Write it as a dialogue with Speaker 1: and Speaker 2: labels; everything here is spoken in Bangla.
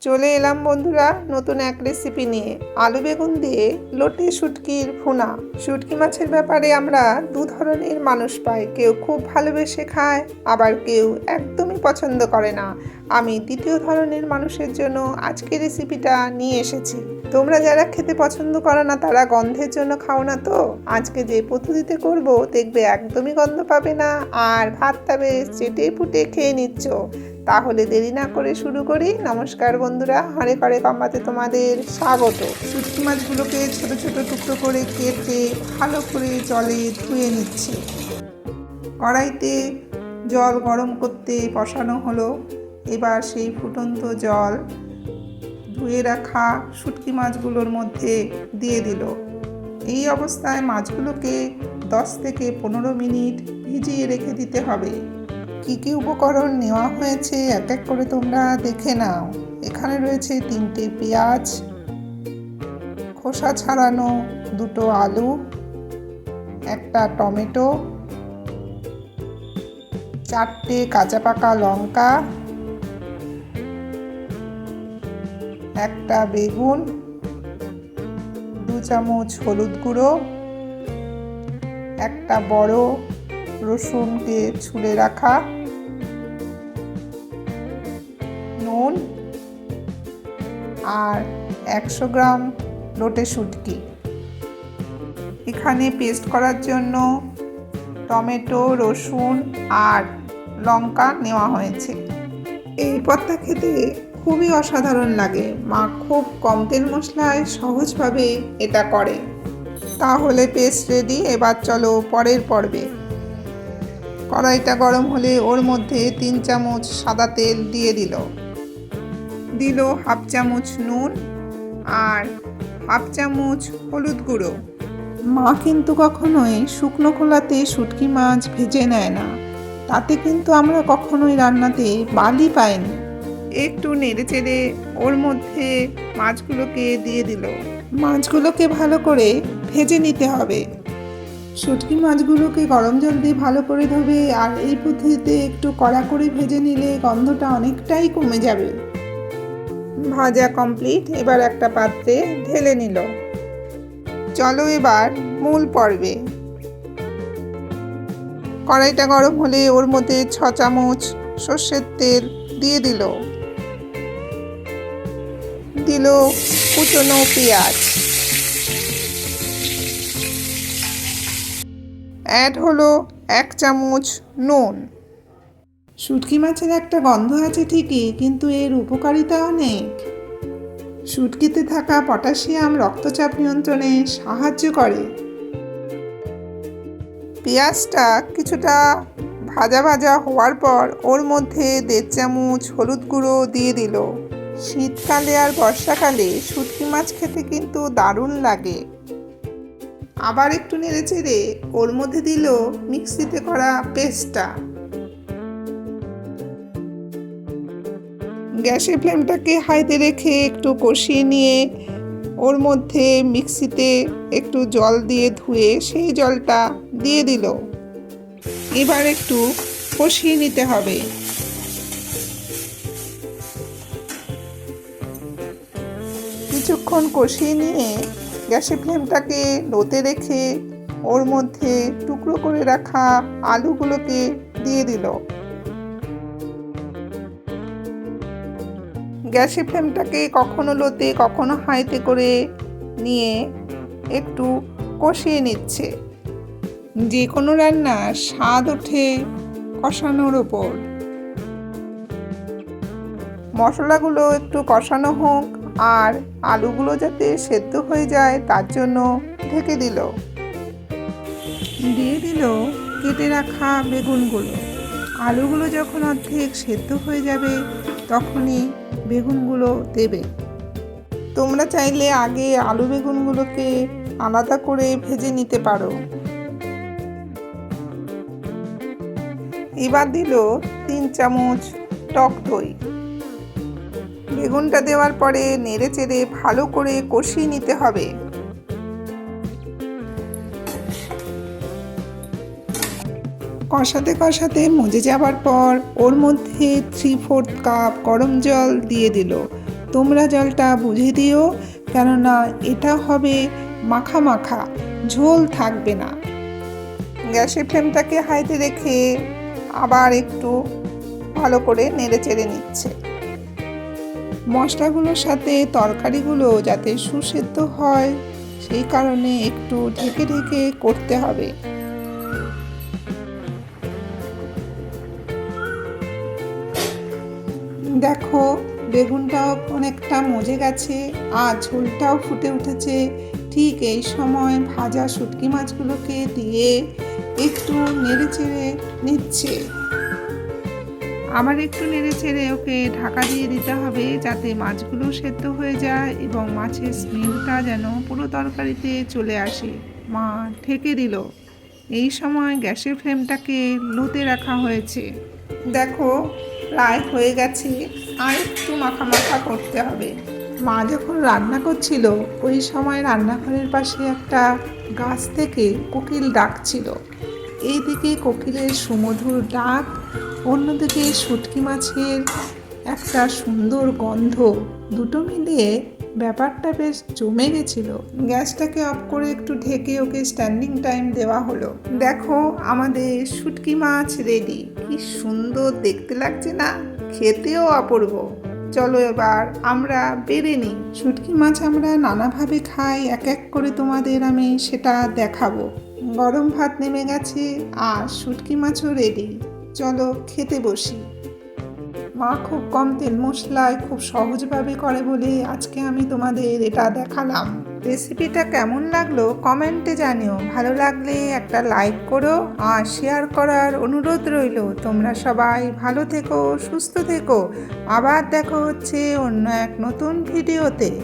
Speaker 1: চলে এলাম বন্ধুরা নতুন এক রেসিপি নিয়ে। আলু বেগুন দিয়ে লোটে শুটকির ভুনা। শুটকি মাছের ব্যাপারে আমরা দু ধরনের মানুষ পাই। কেউ খুব ভালোবেসে খায়, আবার কেউ একদমই পছন্দ করে না। আমি দ্বিতীয় ধরনের মানুষের জন্য আজকে রেসিপিটা নিয়ে এসেছি। তোমরা যারা খেতে পছন্দ করো না, তারা গন্ধের জন্য খাও না তো? আজকে যে পদ্ধতিতে করব, দেখবে একদমই গন্ধ পাবে না। আর ভাতটা বেশ চেটে ফুটে খেয়ে নিচ্ছ। তাহলে দেরি না করে শুরু করি। নমস্কার বন্ধুরা হাড়ে করে কম্বাতে তোমাদের স্বাগত। শুটকি মাছগুলোকে ছোট ছোট টুকরো করে কেটে ভালো করে জলে ধুয়ে নিচ্ছি। কড়াইতে জল গরম করতে বসানো হলো। এবার সেই ফুটন্ত জল ধুয়ে রাখা শুটকি মাছগুলোর মধ্যে দিয়ে দিল। এই অবস্থায় মাছগুলোকে দশ থেকে পনেরো মিনিট ভিজিয়ে রেখে দিতে হবে। কী কী উপকরণ নেওয়া হয়েছে? এক এক করে তোমরা দেখে নাও। এখানে রয়েছে তিনটে পেঁয়াজ, খোসা ছাড়ানো দুটো আলু, একটা টমেটো, চারটে কাঁচা পাকা লঙ্কা, একটা বেগুন, দু চামচ হলুদ গুঁড়ো, একটা বড় রসুনকে ছুলে রাখা। নুন আর একশো গ্রাম লোটে শুটকি। এখানে পেস্ট করার জন্য টমেটো, রসুন আর লঙ্কা নেওয়া হয়েছে। এই পদটা খেতে খুবই অসাধারণ লাগে। মা খুব কম তেল মশলায় সহজভাবে এটা করে। তাহলে পেস্ট রেডি এবার চলো পরের পর্বে। কড়াইটা গরম হলে ওর মধ্যে তিন চামচ সাদা তেল দিয়ে দিল। দিল হাফ চামচ নুন আর হাফ চামচ হলুদ গুঁড়ো। মা কিন্তু কখনোই শুকনো খোলাতে শুটকি মাছ ভেজে নেয় না। তাতে কিন্তু আমরা কখনোই রান্নাতে বালি পাইনি। একটু নেড়ে চেড়ে ওর মধ্যে মাছগুলোকে দিয়ে দিল। মাছগুলোকে ভালো করে ভেজে নিতে হবে। শুটকি মাছগুলোকে গরম জল দিয়ে ভালো করে ধোবে আর এই পদ্ধতিতে একটু কড়া করে ভেজে নিলে গন্ধটা অনেকটাই কমে যাবে। ভাজা কমপ্লিট, এবার একটা পাত্রে ঢেলে নিল। চলো এবার মূল পর্বে। কড়াইটা গরম হলে ওর মধ্যে ছ চামচ সর্ষের তেল দিয়ে দিল। দিল কুচনো পেঁয়াজ। অ্যাড হলো এক চামচ নুন। শুটকি মাছের একটা গন্ধ আছে ঠিকই কিন্তু এর উপকারিতা অনেক শুটকিতে থাকা পটাশিয়াম রক্তচাপ নিয়ন্ত্রণে সাহায্য করে। পেঁয়াজটা কিছুটা ভাজা ভাজা হওয়ার পর ওর মধ্যে দেড় চামচ হলুদ গুঁড়ো দিয়ে দিল। শীতকালে আর বর্ষাকালে শুটকি মাছ খেতে কিন্তু দারুণ লাগে। আবার একটু নেড়ে চেড়ে ওর মধ্যে দিল মিক্সিতে করা পেস্টটা। গ্যাসের ফ্লেমটাকে হাইতে রেখে একটু কষিয়ে নিয়ে ওর মধ্যে মিক্সিতে একটু জল দিয়ে ধুয়ে সেই জলটা দিয়ে দিল। এবার একটু কষিয়ে নিতে হবে। কিছুক্ষণ কষিয়ে নিয়ে গ্যাসের ফ্লেমটাকে লোতে রেখে ওর মধ্যে টুকরো করে রাখা আলুগুলোকে দিয়ে দিল। গ্যাসের ফ্লেমটাকে কখনো লোতে, কখনো হাইতে করে নিয়ে একটু কষিয়ে নিচ্ছে। যে কোনো রান্নার স্বাদ ওঠে কষানোর ওপর। মশলাগুলো একটু কষানো হোক আর আলুগুলো যাতে সেদ্ধ হয়ে যায় তার জন্য ঢেকে দিল। দিয়ে দিল কেটে রাখা বেগুনগুলো। আলুগুলো যখন অর্ধেক সেদ্ধ হয়ে যাবে, তখনই বেগুনগুলো দেবে। তোমরা চাইলে আগে আলু বেগুনগুলোকে আলাদা করে ভেজে নিতে পারো। এবার দিল তিন চামচ টক দই। বেগুনটা দেওয়ার পরে নেড়ে চেড়ে ভালো করে কষিয়ে নিতে হবে। কষাতে কষাতে মজে যাবার পর ওর মধ্যে থ্রি ফোর্থ কাপ গরম জল দিয়ে দিল। তোমরা জলটা বুঝে দিও, কেননা এটা হবে মাখা মাখা, ঝোল থাকবে না। গ্যাসের ফ্লেমটাকে হাইতে রেখে আবার একটু ভালো করে নেড়ে চেড়ে নিচ্ছে। মশলাগুলোর সাথে তরকারিগুলো যাতে সুসেদ্ধ হয়, সেই কারণে একটু ঢেকে ঢেকে করতে হবে। দেখো, বেগুনটাও অনেকটা মজে গেছে, আর ঝোলটাও ফুটে উঠেছে। ঠিক এই সময় ভাজা শুটকি মাছগুলোকে দিয়ে একটু নেড়ে চেড়ে নিচ্ছে। আবার একটু নেড়ে ছেড়ে ওকে ঢাকা দিয়ে দিতে হবে যাতে মাছগুলো সেদ্ধ হয়ে যায় এবং মাছের স্মেলটা যেন পুরো তরকারিতে চলে আসে। মা ঠেকে দিল। এই সময় গ্যাসের ফ্লেমটাকে লোতে রাখা হয়েছে। দেখো, প্রায় হয়ে গেছে। আর একটু মাখা মাখা করতে হবে। মা যখন রান্না করছিল, ওই সময় রান্নাঘরের পাশে একটা গাছ থেকে কোকিল ডাকছিল। এইদিকে কোকিলের সুমধুর ডাক অন্যদিকে শুটকি মাছের একটা সুন্দর গন্ধ দুটো মিলিয়ে ব্যাপারটা বেশ জমে গেছিল। গ্যাসটাকে অফ করে একটু ঢেকে ওকে স্ট্যান্ডিং টাইম দেওয়া হলো। দেখো, আমাদের শুটকি মাছ রেডি। কি সুন্দর দেখতে লাগছে না? খেতেও অপূর্ব। চলো এবার আমরা বেড়ে নিই। শুটকি মাছ আমরা নানাভাবে খাই, এক এক করে তোমাদের আমি সেটা দেখাবো। গরম ভাত নেমে গেছে, আর শুটকি মাছও রেডি। চলো খেতে বসি। মা খুব কম তেল মশলায় খুব সহজভাবে করে বলে আজকে আমি তোমাদের এটা দেখালাম। রেসিপিটা কেমন লাগল কমেন্টে জানিও। ভালো লাগলে একটা লাইক করো আর শেয়ার করার অনুরোধ রইল। তোমরা সবাই ভালো থেকো, সুস্থ থেকো। আবার দেখা হচ্ছে অন্য এক নতুন ভিডিওতে।